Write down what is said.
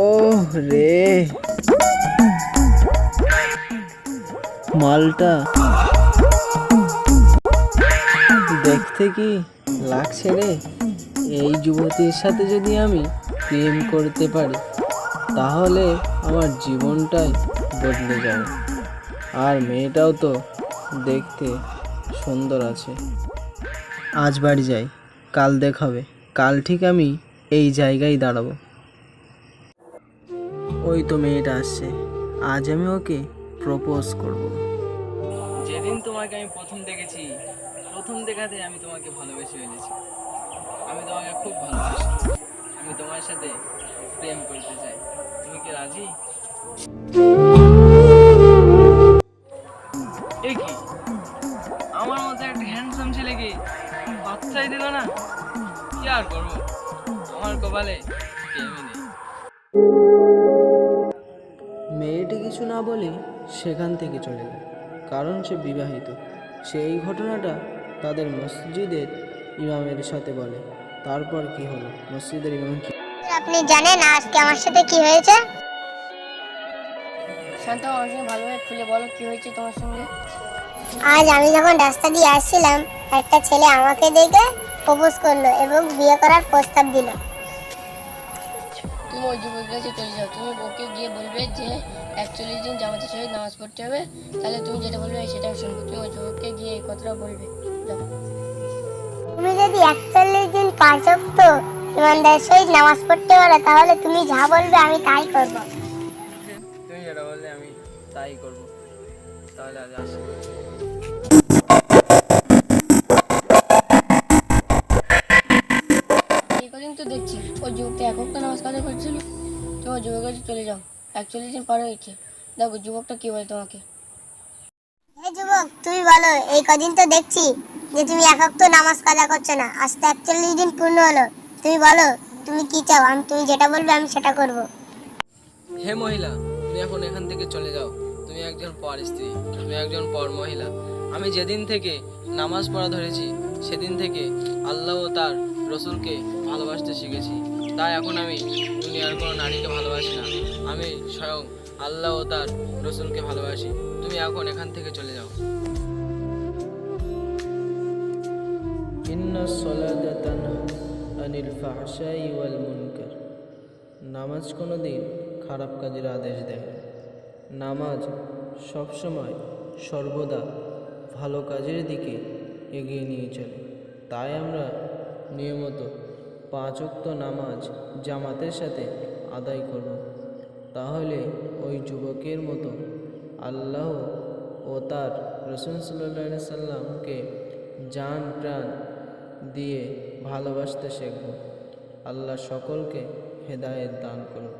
ও রে মালটা দেখতে কি লাগছে রে? এই যুবতীর সাথে যদি আমি প্রেম করতে পারি, তাহলে আমার জীবনটাই বদলে যাবে। আর মেয়েটাও তো দেখতে সুন্দর আছে। আজ বাড়ি যাই, কাল দেখাবে কাল ঠিক আমি এই জায়গায় দাঁড়াবো। ওই তো মেয়েটা আসছে। আজ আমি ওকে প্রপোজ করব। যেদিন তোমাকে আমি প্রথম দেখেছি, প্রথম দেখাতে আমি তোমাকে ভালোবেসে ফেলেছি। আমি তোমাকে খুব ভালোবাসি। আমি তোমার সাথে প্রেম করতে চাই। তুমি কি রাজি? এ কি? আমার মতো একটা হ্যান্ডসাম ছেলেকে বাচ্চাই দিল না? কি আর করব? আমার কপালে না বলে সেখান থেকে চলে গেল কারণ সে বিবাহিত। সে এই ঘটনাটা তাদের মসজিদের ইমামের সাথে বলে। তারপর কি হলো? মসজিদের ইমাম কি? আপনি জানেন আজকে আমার সাথে কি হয়েছে? শান্ত আমার সঙ্গে ভালোভাবে খুলে বলো কি হয়েছে তোমার সঙ্গে? আজ আমি যখন রাস্তা দিয়ে আসছিলাম একটা ছেলে আমাকে দেখে প্রপোজ করল এবং বিয়ে করার প্রস্তাব দিল। তুমি ওই যুবকের কাছে চলে যাও। তুমি ওকে গিয়ে বলবে যে একচল্লিশ দিন জামাতের সহিত নামাজ পড়তে হবে তাহলে তুমি যেটা বলবে সেটা আমি শুনব। তুমি ওই যুবককে গিয়ে এই কথাটা বলবে। তুমি যদি একচল্লিশ দিন পাঁচ অক্ত ইমানদারের সহিত নামাজ পড়তে পারো তাহলে তুমি যা বলবে আমি তাই করব। তুমি যেটা বললে আমি তাই করব। তাহলে আজ আসি। এই কদিন তো দেখছি ওই যুবকটা একক তো নামাজ কাজা করছিল তুমি ওই যুবকের কাছে চলে যাও। একচল্লিশ দিন পার হয়েছে। দেখো যুবকটা কি বলে তোমাকে? হে যুবক তুমি বলো এই কদিন তো দেখছি যে তুমি একক তো নামাজ কাজা করছ না। আজ তো একচল্লিশ দিন পূর্ণ হলো। তুমি বলো তুমি কি চাও? আমি তুমি যেটা বলবে আমি সেটা করব। হে মহিলা তুমি এখন এখান থেকে চলে যাও। তুমি একজন পর স্ত্রী তুমি একজন পর মহিলা। আমি যেদিন থেকে নামাজ পড়া ধরেছি সেদিন থেকে আল্লাহ ও তার রসুলকে ভালোবাসতে শিখেছি। তাই এখন আমি দুনিয়ার কোনো নারীকে ভালোবাসি না। আমি স্বয়ং আল্লাহ ও তার রসুলকে ভালোবাসি। তুমি এখন এখান থেকে চলে যাও। নামাজ কোনো দিন খারাপ কাজের আদেশ দেয় নামাজ সবসময় সর্বদা ভালো কাজের দিকে এগিয়ে নিয়ে চলে। তাই আমরা নিয়মিত পাঁচ ওয়াক্ত নামাজ জামাতের সাথে আদায় করব। তাহলে ওই যুবকের মতো আল্লাহ ও তার রসুল সাল্লা সাল্লামকে যান প্রাণ দিয়ে ভালোবাসতে শিখব। আল্লাহ সকলকে হেদায়েত দান করুন।